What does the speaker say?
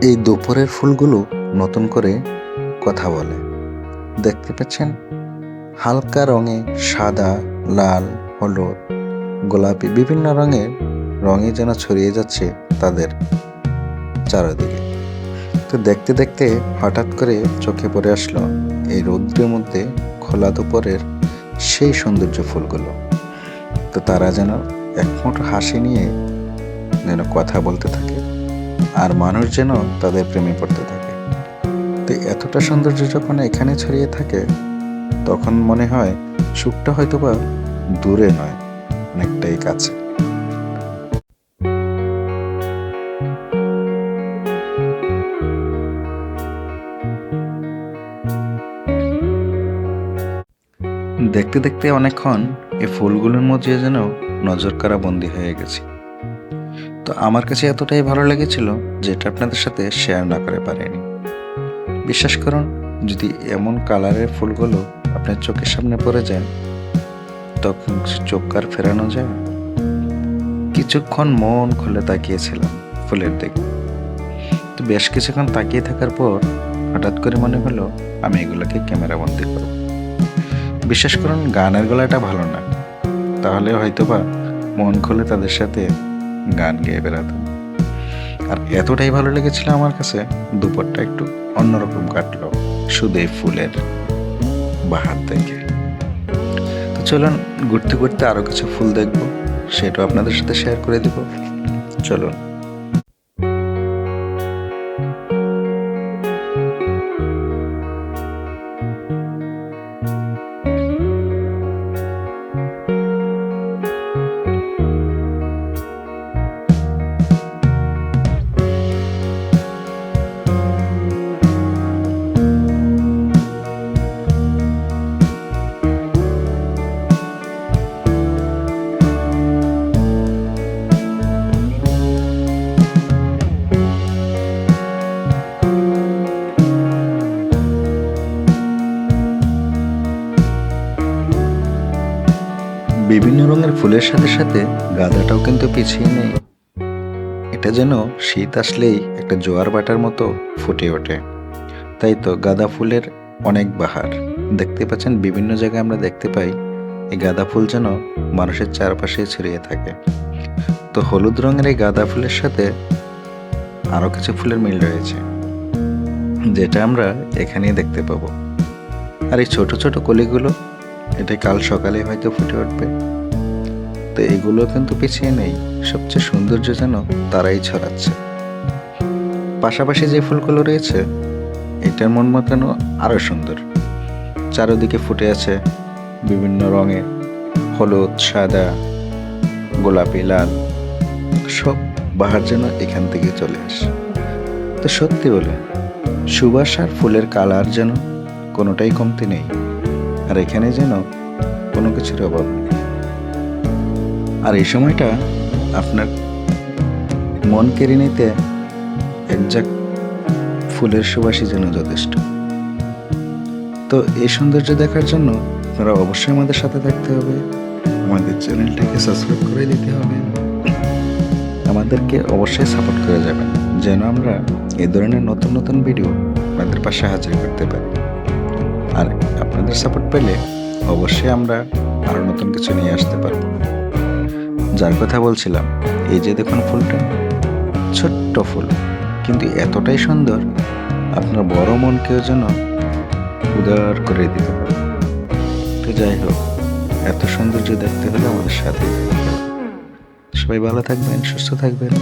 এই দুপুরের ফুলগুলো নতুন করে কথা বলে। দেখতে পাচ্ছেন? হালকা রঙে সাদা, লাল, হলুদ, গোলাপি বিভিন্ন রঙের রঙে যেন ছড়িয়ে যাচ্ছে তাদের চারদিকে। তো দেখতে দেখতে হঠাৎ করে চোখে পড়ে আসলো এই রৌদ্রের মধ্যে খোলা দুপুরের সেই সৌন্দর্য ফুলগুলো। তো তারা যেন একমুঠো হাসি নিয়ে যেন কথা বলতে থাকে। আর মানুষ যেন তাদের প্রেমে পড়তে থাকে। তো এতটা সৌন্দর্য যখন এখানে ছড়িয়ে থাকে, তখন মনে হয় সুখটা হয়তো বা দূরে নয়, অনেকটাই কাছে। দেখতে দেখতে অনেকক্ষণ এই ফুলগুলোর মধ্যে যেন নজর কারা বন্দি হয়ে গেছি। তো আমার কাছে এতটাই ভালো লেগেছিল যেটা আপনাদের সাথে শেয়ার না করে পারিনি। বিশ্বাস করুন, যদি এমন কালারের ফুলগুলো আপনার চোখের সামনে পড়ে যায়, তখন চোখ আর ফেরানো যায় কিছুক্ষণ মন খুলে তাকিয়েছিলাম ফুলের দিকে। তো বেশ কিছুক্ষণ তাকিয়ে থাকার পর হঠাৎ করে মনে হলো, আমি এগুলোকে ক্যামেরা বন্দি করব। বিশ্বাস করুন, গানের গলাটা ভালো না। তাহলে হয়তোবা মন খুলে তাদের সাথে গান গেয়ে বেড়াতাম। আর এতটাই ভালো লেগেছিল আমার কাছে দুপুরটা একটু অন্যরকম কাটলো শুধু এই ফুলের বাহার দেখে। তো চলুন, ঘুরতে ঘুরতে আরও কিছু ফুল দেখব, সেটাও আপনাদের সাথে শেয়ার করে দেব। চলুন। বিভিন্ন রঙের ফুলের সাথে সাথে গাঁদাটাও কিন্তু পিছিয়ে নেই। এটা যেন শীত আসলেই একটা জোয়ার বাটার মতো ফুটে ওঠে। তাই তো গাঁদা ফুলের অনেক বাহার। দেখতে পাচ্ছেন, বিভিন্ন জায়গায় আমরা দেখতে পাই, এই গাঁদা ফুল যেন মানুষের চারপাশে ছড়িয়ে থাকে। তো হলুদ রঙের এই গাঁদা ফুলের সাথে আরও কিছু ফুলের মিল রয়েছে, যেটা আমরা এখানেই দেখতে পাবো। আর এই ছোট ছোট কলিগুলো এটা কাল সকালে হয়তো ফুটে উঠবে। তো এগুলো কিন্তু পিছিয়ে নেই। সবচেয়ে সৌন্দর্য যেন তারাই ছড়াচ্ছে। পাশাপাশি যে ফুলগুলো রয়েছে, এটার মন মাতানো আরও সুন্দর। চারদিকে ফুটে আছে বিভিন্ন রঙে হলুদ, সাদা, গোলাপি, লাল। সব বাহার যেন এখান থেকে চলে আসে। তো সত্যি বলে, সুবাস আর ফুলের কালার যেন কোনোটাই কমতি নেই। আর এখানে যেন কোনো কিছুর অভাব নেই। আর এই সময়টা আপনার মন কেড়ে নিতে একজাক ফুলের সুবাসই যেন যথেষ্ট। তো এই সৌন্দর্য দেখার জন্য আপনারা অবশ্যই আমাদের সাথে থাকতে হবে। আমাদের চ্যানেলটাকে সাবস্ক্রাইব করে দিতে হবে। আমাদেরকে অবশ্যই সাপোর্ট করে যাবেন, যেন আমরা এই ধরনের নতুন নতুন ভিডিও আপনাদের পাশে হাজির করতে পারি। আর আপনাদের সাপোর্ট পেলে অবশ্যই আমরা আরও নতুন কিছু নিয়ে আসতে পারব। যার কথা বলছিলাম, এই যে দেখুন ফুলটা, ছোট্ট ফুল, কিন্তু এতটাই সুন্দর, আপনার বড় মনকেও যেন উদার করে দিতে পারে। তো যাই হোক, এত সৌন্দর্য দেখতে হলে আমাদের সাথে সবাই ভালো থাকবেন, সুস্থ থাকবেন।